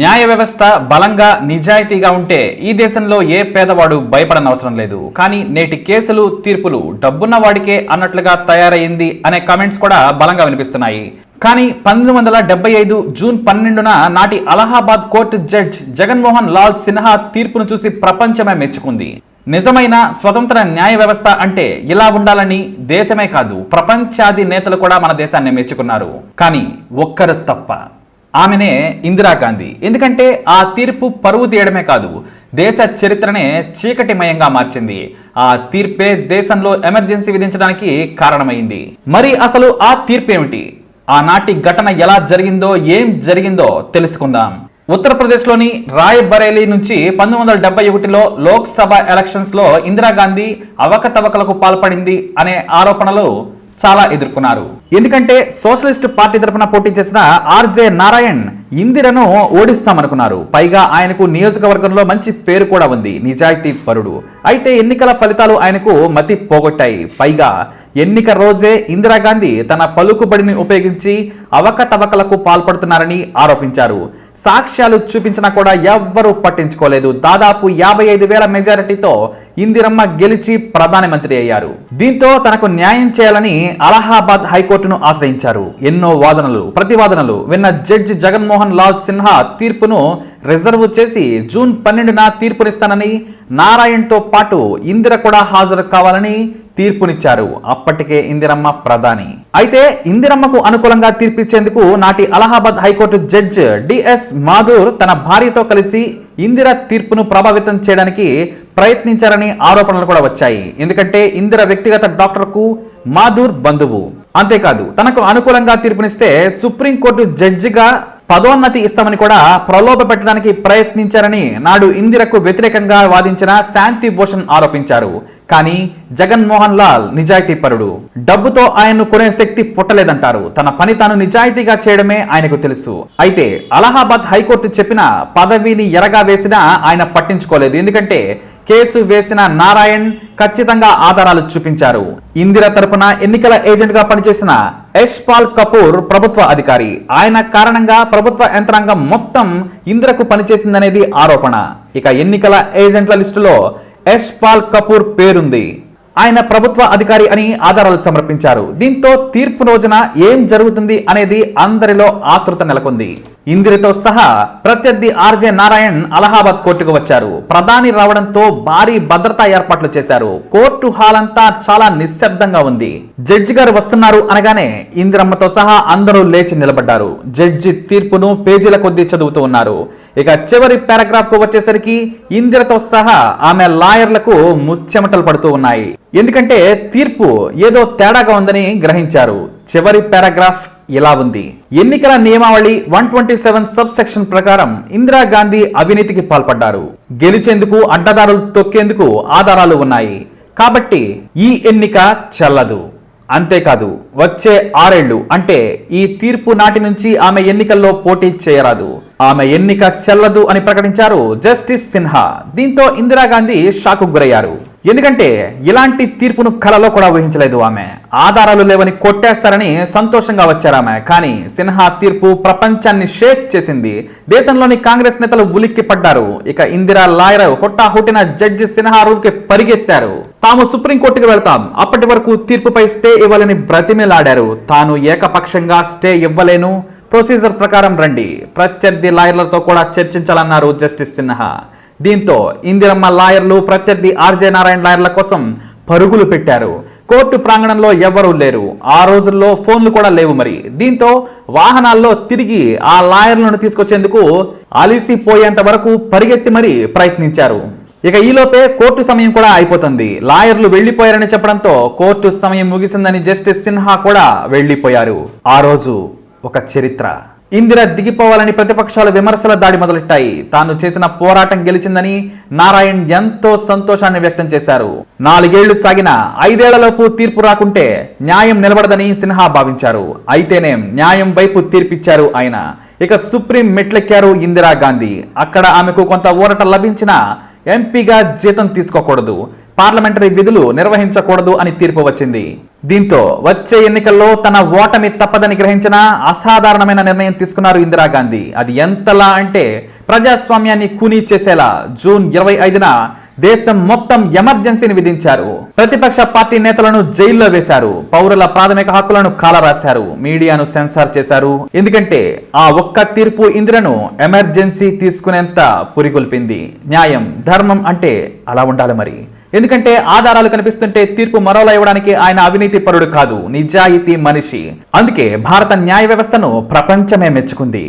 న్యాయ వ్యవస్థ బలంగా నిజాయితీగా ఉంటే ఈ దేశంలో ఏ పేదవాడు భయపడనవసరం లేదు. కానీ నేటి కేసులు తీర్పులు డబ్బున్న వాడికే అన్నట్లుగా తయారైంది అనే కామెంట్స్ కూడా బలంగా వినిపిస్తున్నాయి. కానీ పంతొమ్మిది వందల డెబ్బై ఐదు జూన్ పన్నెండున నాటి అలహాబాద్ కోర్టు జడ్జ్ జగన్మోహన్ లాల్ సిన్హా తీర్పును చూసి ప్రపంచమే మెచ్చుకుంది. నిజమైన స్వతంత్ర న్యాయ వ్యవస్థ అంటే ఇలా ఉండాలని దేశమే కాదు ప్రపంచాది నేతలు కూడా మన దేశాన్ని మెచ్చుకున్నారు. కానీ ఒక్కరు తప్ప. ఆమెనే ఇందిరాగాంధీ ఎందుకంటే ఆ తీర్పు పరువు తీయడమే కాదు దేశ చరిత్రనే చీకటిమయంగా మార్చింది. ఆ తీర్పే దేశంలో ఎమర్జెన్సీ విధించడానికి కారణమైంది. మరి అసలు ఆ తీర్పు ఏమిటి ఆనాటి ఘటన ఎలా జరిగిందో ఏం జరిగిందో తెలుసుకుందాం. ఉత్తరప్రదేశ్లోని రాయ్బరేలీ నుంచి పంతొమ్మిది వందల డెబ్బై ఒకటిలో లోక్సభ ఎలక్షన్స్లో ఇందిరాగాంధీ అవకతవకలకు పాల్పడింది అనే ఆరోపణలు చాలా ఎదుర్కొన్నారు. ఎందుకంటే సోషలిస్ట్ పార్టీ తరపున పోటీ చేసిన ఆర్జే నారాయణ్ ఇందిరను ఓడిస్తామనుకున్నారు. పైగా ఆయనకు నియోజకవర్గంలో మంచి పేరు కూడా ఉంది. నిజాయితీ పరుడు. అయితే ఎన్నికల ఫలితాలు ఆయనకు మతి పోగొట్టాయి. పైగా ఎన్నిక రోజే ఇందిరాగాంధీ తన పలుకుబడిని ఉపయోగించి అవకతవకలకు పాల్పడుతున్నారని ఆరోపించారు. సాక్ష్యాలు చూపించినా కూడా ఎవ్వరూ పట్టించుకోలేదు. దాదాపు యాభై ఐదు వేల మెజారిటీతో ఇందిరమ్మ గెలిచి ప్రధానమంత్రి అయ్యారు. దీంతో తనకు న్యాయం చేయాలని అలహాబాద్ హైకోర్టును ఆశ్రయించారు. ఎన్నో వాదనలు ప్రతివాదనలు విన్న జడ్జి జగన్మోహన్ లాల్ సిన్హా తీర్పును రిజర్వ్ చేసి జూన్ పన్నెండున తీర్పునిస్తానని నారాయణ్తో పాటు ఇందిర కూడా హాజరు కావాలని తీర్పునిచ్చారు. అప్పటికే ఇందిరమ్మ ప్రధాని. అయితే ఇందిరమ్మకు అనుకూలంగా తీర్పిచ్చేందుకు నాటి Allahabad high court judge DS Mathur తన భార్యతో కలిసి ఇందిర తీర్పును ప్రభావితం చేయడానికి ప్రయత్నించారని ఆరోపణలు కూడా వచ్చాయి. ఎందుకంటే ఇందిర వ్యక్తిగత డాక్టర్కు మాధుర్ బంధువు. అంతేకాదు తనకు అనుకూలంగా తీర్పునిస్తే సుప్రీంకోర్టు జడ్జిగా పదోన్నతి ఇస్తామని కూడా ప్రలోభ పెట్టడానికి ప్రయత్నించారని నాడు ఇందిరకు వ్యతిరేకంగా వాదించిన శాంతి భూషణ్ ఆరోపించారు. కానీ జగన్మోహన్ లాల్ నిజాయితీ పరుడు. డబ్బుతో ఆయన్ను కొనే శక్తి పుట్టలేదంటారు. తన పని తాను నిజాయితీగా చేయడమే ఆయనకు తెలుసు. అయితే అలహాబాద్ హైకోర్టు చెప్పిన పదవిని ఎరగా వేసినా ఆయన పట్టించుకోలేదు. ఎందుకంటే కేసు వేసిన నారాయణ్ ఖచ్చితంగా ఆధారాలు చూపించారు. ఇందిర తరపున ఎన్నికల ఏజెంట్గా పనిచేసిన యశ్పాల్ కపూర్ ప్రభుత్వ అధికారి. ఆయన కారణంగా ప్రభుత్వ యంత్రాంగం మొత్తం ఇందిరకు పనిచేసిందనేది ఆరోపణ. ఇక ఎన్నికల ఏజెంట్ల లిస్టులో యశ్పాల్ కపూర్ పేరుంది. ఆయన ప్రభుత్వ అధికారి అని ఆధారాలు సమర్పించారు. దీంతో తీర్పు రోజున ఏం జరుగుతుంది అనేది అందరిలో ఆతృత నెలకొంది. ఇందిరితో సహా ప్రత్యర్థి ఆర్జే నారాయణ్ అలహాబాద్ కోర్టుకు వచ్చారు. ప్రధాని రావడంతో భారీ భద్రతా ఏర్పాట్లు చేశారు. కోర్టు హాల్ అంతా చాలా నిశ్శబ్దంగా ఉంది. జడ్జి గారు వస్తున్నారు అనగానే ఇందిరమ్మతో సహా అందరూ లేచి నిలబడ్డారు. జడ్జి తీర్పును పేజీల కొద్దీ చదువుతూ ఉన్నారు. ఇక చివరి పారాగ్రాఫ్కు వచ్చేసరికి ఇందిరతో సహా ఆమె లాయర్లకు ముచ్చెమటలు పడుతూ ఉన్నాయి. ఎందుకంటే తీర్పు ఏదో తేడాగా ఉందని గ్రహించారు. చివరి పారాగ్రాఫ్ ఇలా ఉంది. ఎన్నికల నియమావళి one twenty seven sub section ప్రకారం ఇందిరాగాంధీ అవినీతికి పాల్పడ్డారు. గెలిచేందుకు అడ్డదారులు తొక్కేందుకు ఆధారాలు ఉన్నాయి. కాబట్టి ఈ ఎన్నిక చెల్లదు. అంతేకాదు వచ్చే ఆరేళ్ళు అంటే ఈ తీర్పు నాటి నుంచి ఆమె ఎన్నికల్లో పోటీ చేయరాదు. ఆమె ఎన్నిక చెల్లదు అని ప్రకటించారు జస్టిస్ సిన్హా. దీంతో ఇందిరాగాంధీ షాకు గురయ్యారు. ఎందుకంటే ఇలాంటి తీర్పును కలలో కూడా ఊహించలేదు ఆమె. ఆధారాలు లేవని కొట్టేస్తారని సంతోషంగా వచ్చారామె కానీ సిన్హా తీర్పు ప్రపంచాన్ని షేక్ చేసింది. దేశంలోని కాంగ్రెస్ నేతలు ఉలిక్కి పడ్డారు ఇక ఇందిరా లాయర్ హుట్టాహుట్టిన జడ్జి సిన్హా రూల్కి పరిగెత్తారు. తాము సుప్రీంకోర్టుకు వెళ్తాం. అప్పటి వరకు తీర్పుపై స్టే ఇవ్వాలని బ్రతిమేలాడారు. తాను ఏకపక్షంగా స్టే ఇవ్వలేను. ప్రొసీజర్ ప్రకారం రండి. ప్రత్యర్థి లాయర్లతో కూడా చర్చించాలన్నారు జస్టిస్ సిన్హా. దీంతో ఇందిరమ్మ లాయర్లు ప్రత్యర్థి ఆర్జే నారాయణ లాయర్ల కోసం పరుగులు పెట్టారు. కోర్టు ప్రాంగణంలో ఎవ్వరూ లేరు. ఆ రోజుల్లో ఫోన్లు కూడా లేవు మరి. దీంతో వాహనాల్లో తిరిగి ఆ లాయర్లను తీసుకొచ్చేందుకు అలిసిపోయేంత వరకు పరిగెత్తి మరీ ప్రయత్నించారు. ఇక ఈలోపే కోర్టు సమయం కూడా అయిపోతుంది. లాయర్లు వెళ్ళిపోయారని చెప్పడంతో కోర్టు సమయం ముగిసిందని జస్టిస్ సిన్హా కూడా వెళ్ళిపోయారు ఆ రోజు ఒక చరిత్ర. ఇందిర దిగిపోవాలని ప్రతిపక్షాలు విమర్శల దాడి మొదలెట్టాయి. తాను చేసిన పోరాటం గెలిచిందని నారాయణ్ ఎంతో సంతోషాన్ని వ్యక్తం చేశారు. నాలుగేళ్ళు సాగిన ఐదేళ్ళలోపు తీర్పు రాకుంటే న్యాయం నిలబడదని సిన్హా భావించారు. అయితేనేం న్యాయం వైపు తీర్పిచ్చారు ఆయన. ఇక సుప్రీం మెట్లెక్కారు ఇందిరాగాంధీ అక్కడ ఆమెకు కొంత ఊరట లభించినా ఎంపీగా జీతం తీసుకోకూడదు. పార్లమెంటరీ విధులు నిర్వహించకూడదు అని తీర్పు వచ్చింది. దీంతో వచ్చే ఎన్నికల్లో తన ఓటమి తప్పదని గ్రహించిన అసాధారణమైన నిర్ణయం తీసుకున్నారు ఇందిరాగాంధీ అది ఎంతలా అంటే ప్రజాస్వామ్యాన్ని కూనీ చేసేలా జూన్ ఇరవై ఐదున దేశం మొత్తం ఎమర్జెన్సీని విధించారు. ప్రతిపక్ష పార్టీ నేతలను జైల్లో వేశారు. పౌరుల ప్రాథమిక హక్కులను కాలరాశారు. మీడియాను సెన్సార్ చేశారు. ఎందుకంటే ఆ ఒక్క తీర్పు ఇందిరను ఎమర్జెన్సీ తీసుకునేంత పురికొల్పింది న్యాయం ధర్మం అంటే అలా ఉండాలి మరి. ఎందుకంటే ఆధారాలు కనిపిస్తుంటే తీర్పు మరోలా ఇవ్వడానికి ఆయన అవినీతి పరుడు కాదు నిజాయితీ మనిషి. అందుకే భారత న్యాయ వ్యవస్థను ప్రపంచమే మెచ్చుకుంది.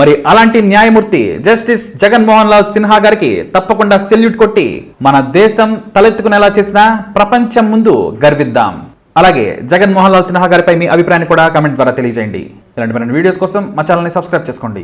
మరి అలాంటి న్యాయమూర్తి జస్టిస్ జగన్మోహన్ లాల్ సిన్హా గారికి తప్పకుండా సెల్యూట్ కొట్టి మన దేశం తలెత్తుకునేలా చేసిన ప్రపంచం ముందు గర్విద్దాం. అలాగే జగన్మోహన్ లాల్ సిన్హా గారిపై మీ అభిప్రాయాన్ని కూడా కమెంట్ ద్వారా తెలియజేయండి. ఇలాంటి మన వీడియోస్ కోసం మా ఛానల్ని సబ్స్క్రైబ్ చేసుకోండి.